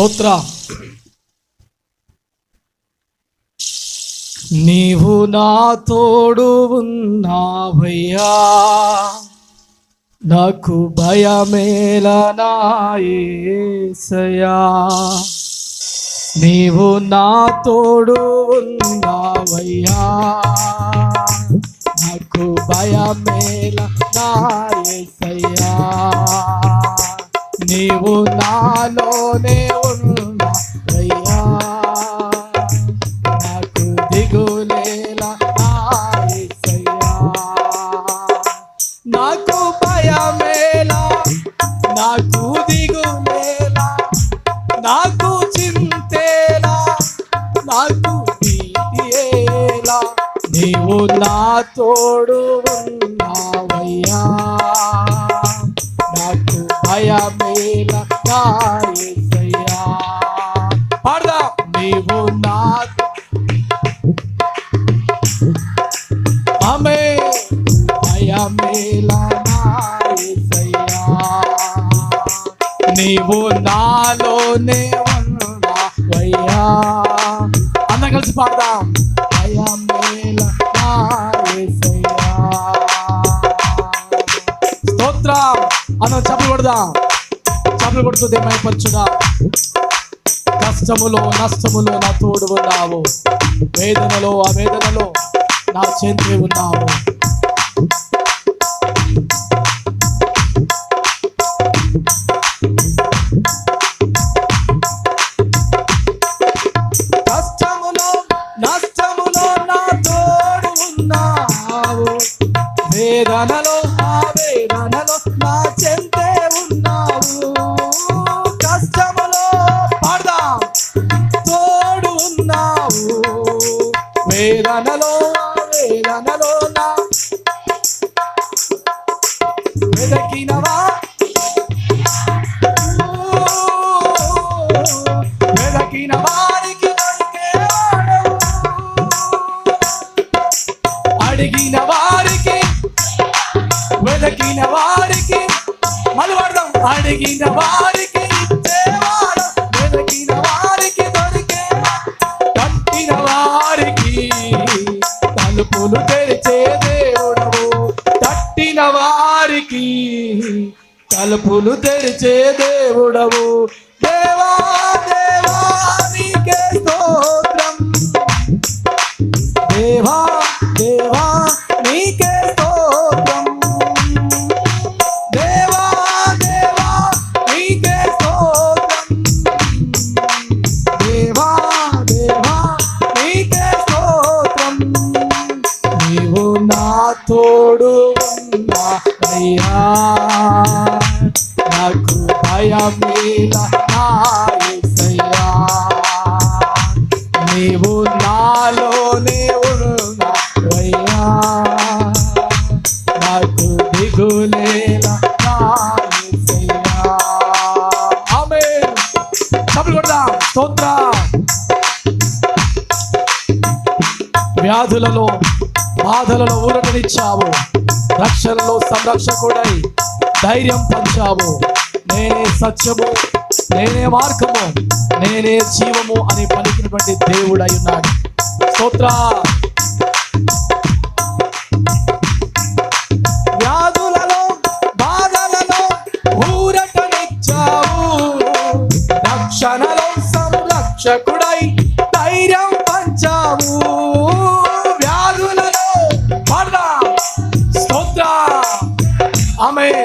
స్తోత్ర. నీవు నా తోడు ఉన్నావయ్యా. నాకు భయమేలనాయసయా నీవు నా తోడు ఉన్నావయ్యా. నాకు భయమేల నాయసయ్యా నీవు నాలోనే నీవు నా తోడు ఉన్నావయ్యా. నాకు భయమేల నా పాడదా. నీవు నా ఆమె భయమేల నా నీవు నాలోనే ఉన్నావయ్యా. అందరం కలిసి పాడదాం. స్తోత్రం అందరం చప్పలు కొడదాం? చప్పలు కొడుతూ దేమైపరచుదా కష్టములో నష్టములో నా తోడు ఉన్నావు. వేదనలో ఆ వేదనలో నా చెంది ఉన్నావు. నష్టములో నా తోడు ఉన్నావు. వేదనలో వేదనలో ఆ వేదనలో నా తలుపులు తెరిచే దేవుడవు. దేవా దేవా నీకే స్తోత్రం. దేవా దేవా నీకే స్తోత్రం. దేవా దేవా నీకే స్తోత్రం. దేవా దేవా నీకే స్తోత్రం. నీవు నా తోడు అయ్యా నాకు భయమేల నా నీవు నాలోనే ఉన్నావయ్యా. నాకు దిగులేలా నా యేసయ్యా ఆమేన్. చప్పట్లు కొడదాం. వ్యాధులలో బాధలలో ఊరటనిచ్చావు. రక్షణలో సంరక్షకుడై ధైర్యం పంచావు నేనే సత్యము నేనే మార్గము నేనే జీవము అని పలికినటువంటి దేవుడై ఉన్నాడు. స్తోత్ర. వ్యాధులలో బాధలలో ఊరటనిచ్చావు. రక్షణలో సంరక్షకుడై ధైర్యం పంచావు. వ్యాధులలో పాడదా స్తోత్ర. ఆమె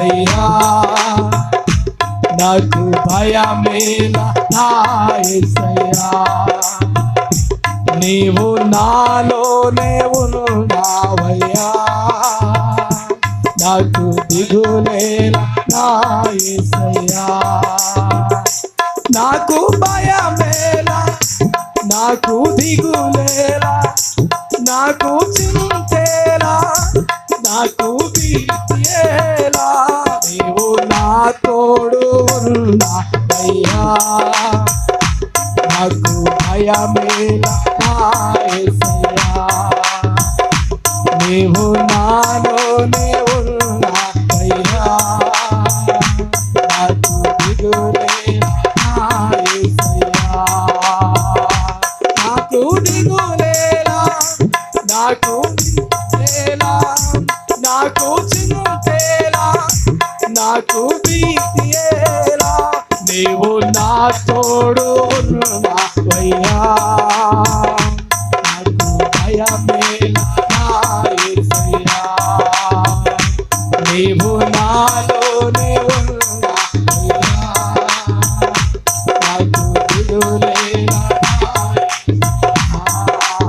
ఉన్నావయ్యా నాకు భయమేలా నా నీవు నాలోనే ఉన్నావయ్యా. నాకు దిగులేలా నా నాకు భయమేలా నాకు దిగులేలా నాకు చింతేలా నాకు భయమేలా నీవు నాలోనే ఉన్నావయ్యా నాకు దిగులేలా నాకు దిగులేలా నాకు దిగులేలా నాకు చింతేలా నాకు నీవు నా